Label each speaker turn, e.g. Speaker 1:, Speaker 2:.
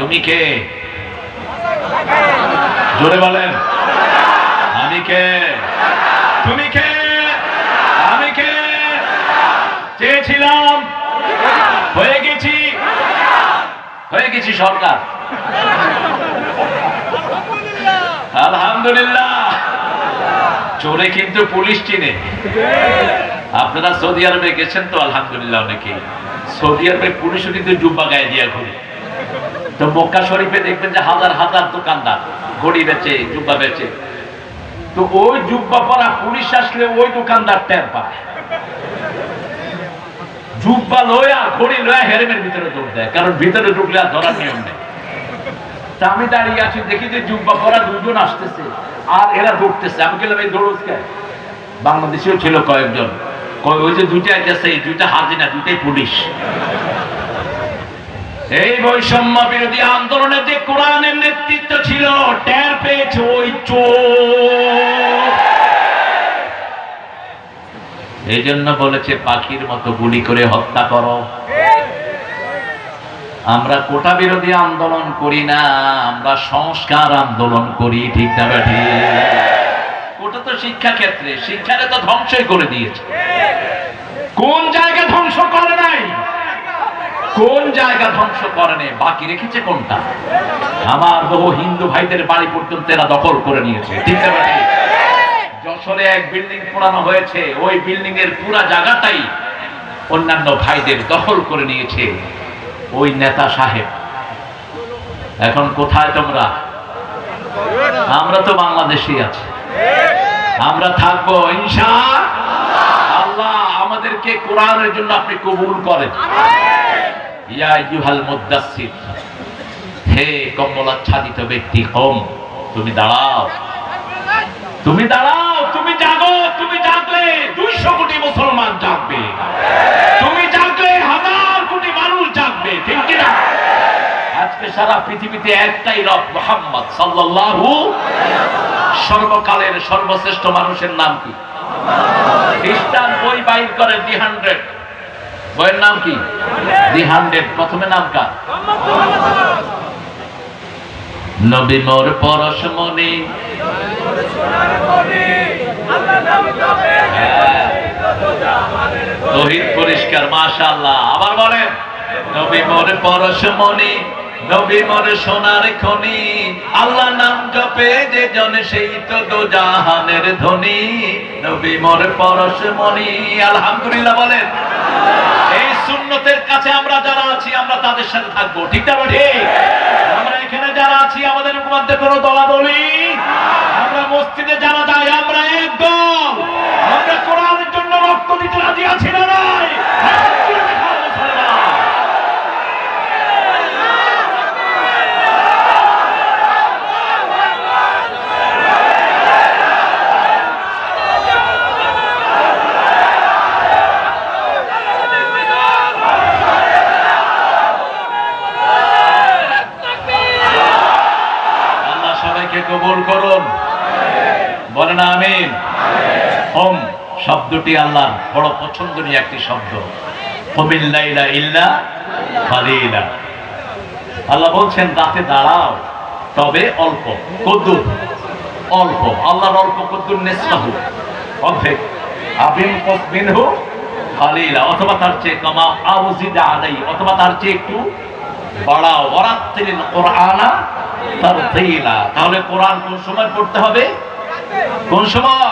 Speaker 1: তুমি কে? জোরে বলেন। আমি কে? তুমি কে? আমি কে? চেয়েছিলাম। হয়ে গেছি। হয়ে গেছি সরকার। আলহামদুলিল্লাহ। চোরে কিন্তু পুলিশ চিনে। আপনারা সৌদি আরবে গেছেন তো, আলহামদুলিল্লাহ অনেকে সৌদি আরবে পুলিশও কিন্তু জুব্বা গায়ে দিয়া ঘুরে। তো মক্কা শরীফে দেখবেন যে হাজার হাজার দোকানদার, ঘড়ি বেচে, জুব্বা বেচে। তো ওই জুব্বা পরা পুলিশ আসলে ওই দোকানদার টের পায়। জুব্বা লয়া ঘড়ি লয়া হেরেমের ভিতরে দৌড় দেয়, কারণ ভিতরে ঢুকলে আর ধরার নিয়ম নেই। তা আমি দাঁড়িয়ে আছি, দেখি যে জুব্বা পরা দুজন আসতেছে, আর এরা ঢুকতেছে। আমি গেলাম এই দৌড়স কে বাংলাদেশেও ছিল কয়েকজন। কয়, ওই যে দুইটা এই দুইটা হাজিনা, দুইটাই পুলিশ। এই বৈষম্য বিরোধী আন্দোলনে যে কোরআনের নেতৃত্ব ছিল, টের পেয়েছে ওই এই জন্য বলেছে, পাখির মতো গুলি করে হত্যা করো। আমরা কোটা বিরোধী আন্দোলন করি না, আমরা সংস্কার আন্দোলন করি, ঠিক না কোটা তো শিক্ষা ক্ষেত্রে শিক্ষারে তো ধ্বংসই করে দিয়েছে। কোন জায়গা ধ্বংস করে নাই কোন জায়গা ধ্বংস করে নেই বাকি রেখেছে কোনটা? আমার বহু হিন্দু ভাইদের বাড়ি পর্যন্ত এরা দখল করে নিয়েছে। যশোরে এক বিল্ডিং পোড়ানো হয়েছে। ওই বিল্ডিং এর পুরা জায়গাটাই অন্যান্য ভাইদের দখল করে নিয়েছে। ওই নেতা সাহেব। এখন কোথায় তোমরা? আমরা তো বাংলাদেশি আছি। আমরা থাকব ইনশা আল্লাহ, আমাদেরকে কোরআনের জন্য আপনি কবুল করেন। ব্যক্তি, কম, তুমি দাঁড়াও। তুমি দাঁড়াও, তুমি জাগো, তুমি জাগলে দুইশো কোটি মুসলমান জাগবে। তুমি জাগলে হাজার কোটি মানুষ জাগবে, ঠিক কিনা? আজকে সারা পৃথিবীতে একটাই রব, মোহাম্মদ সাল্লাল্লাহু সর্বকালের সর্বশ্রেষ্ঠ মানুষের নাম কি? খ্রিস্টান বই বাইর করে দি হান্ড্রেড। বইয়ের নাম কি? দি হান্ড্রেড প্রথমে নাম কার? নবী মোর পরশ মনে তহিদ পরিষ্কার, মাশাআল্লাহ। আবার বলেন, নবী মোর পরশমণি নবী সোনার খনি আল্লাহ নাম জপে যে জন সেই তো দো জাহানের ধনী। নবী মোর পরশমণি আলহামদুলিল্লাহ বলেন। এই সুন্নতের কাছে আমরা যারা আছি, আমরা তাদের সাথে থাকব। ঠিক না আমরা এখানে যারা আছি, আমাদের মধ্যে কোনো দলাদলি? আমরা মসজিদে যারা কবুল করুন। বলেন আমিন। হোম শব্দটি আল্লাহর বড় পছন্দনীয় একটি শব্দ। আল্লাহ বলছেন, রাতে দাঁড়াও, তবে অল্প, কদ্দুর। অল্প, আল্লাহর অল্প কদ্দুর নেসলাহু অর্ধেক। কসবিনহু খালিলা অথবা তার চেয়ে কমাও আউজিদা আলাই অথবা তার চেয়ে একটু বাড়াও। ওরাত্তিলিল কোরআনা তাহলে কোরআন কোন সময় পড়তে হবে? কোন সময়?